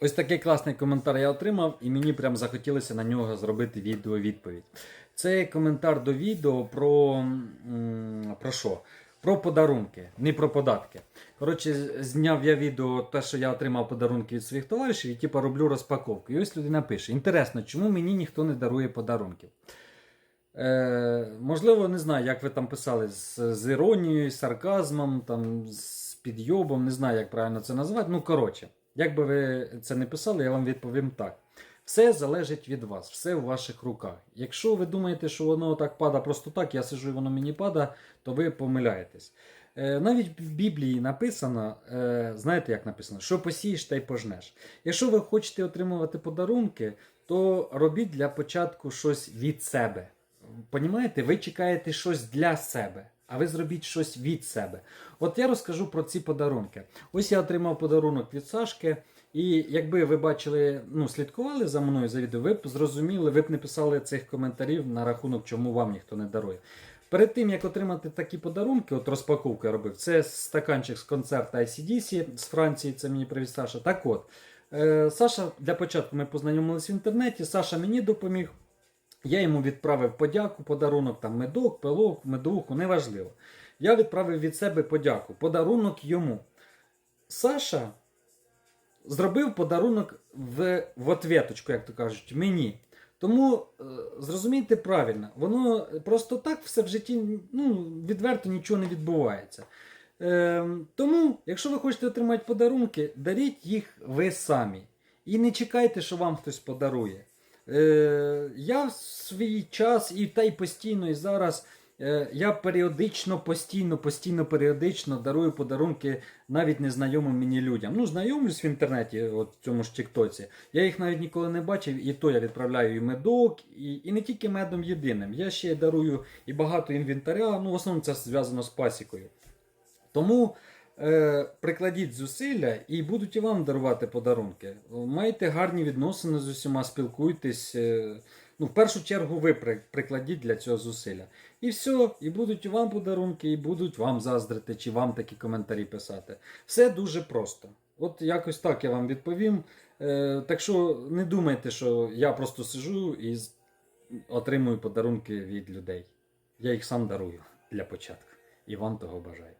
Ось такий класний коментар я отримав, і мені прям захотілося на нього зробити відео-відповідь. Це коментар до відео про, про що? Про подарунки, не про податки. Коротше, зняв я відео, те, що я отримав подарунки від своїх товаришів, і типу роблю розпаковку. І ось людина пише: Інтересно, чому мені ніхто не дарує подарунків? Е, можливо, не знаю, як ви там писали, з, з іронією, з сарказмом, там, з підйобом, не знаю, як правильно це назвати. Ну, коротше, як би ви це не писали, я вам відповім так. Все залежить від вас, все в ваших руках. Якщо ви думаєте, що воно так пада просто так, я сижу і воно мені пада, то ви помиляєтесь. Е, навіть в Біблії написано, е, знаєте, як написано, що посієш, та й пожнеш. Якщо ви хочете отримувати подарунки, то робіть для початку щось від себе. Понімаєте, ви чекаєте щось для себе, а ви зробіть щось від себе. От я розкажу про ці подарунки. Ось я отримав подарунок від Сашки. І якби ви бачили, ну, слідкували за мною за відео, ви б зрозуміли, ви б не писали цих коментарів на рахунок, чому вам ніхто не дарує. Перед тим, як отримати такі подарунки, от розпаковку я робив, це стаканчик з концерту ICDC з Франції, це мені привіз Саша. Так от, е, Саша, для початку ми познайомилися в інтернеті, Саша мені допоміг. Я йому відправив подяку, подарунок, там медок, пилок, медуху, неважливо. Я відправив від себе подяку, подарунок йому. Саша зробив подарунок в, в ответочку, як то кажуть, мені. Тому е, зрозумійте правильно, воно просто так все в житті ну, відверто нічого не відбувається. Е, тому, якщо ви хочете отримати подарунки, даріть їх ви самі. І не чекайте, що вам хтось подарує. Е, я в свій час і та й постійно, і зараз. е, Я періодично, постійно, постійно, періодично дарую подарунки навіть незнайомим мені людям. Ну, знайомлюсь в інтернеті, от в цьому ж Тіктоці. Я їх навіть ніколи не бачив, і то я відправляю і медок, і, і не тільки медом єдиним. Я ще дарую і багато інвентаря. Ну, в основному це зв'язано з пасікою. Тому е, прикладіть зусилля і будуть і вам дарувати подарунки. Майте гарні відносини з усіма, спілкуйтесь. Е, ну, в першу чергу ви прикладіть для цього зусилля. І все, і будуть і вам подарунки, і будуть вам заздрити, чи вам такі коментарі писати. Все дуже просто. От якось так я вам відповім. Е, так що не думайте, що я просто сижу і отримую подарунки від людей. Я їх сам дарую для початку. І вам того бажаю.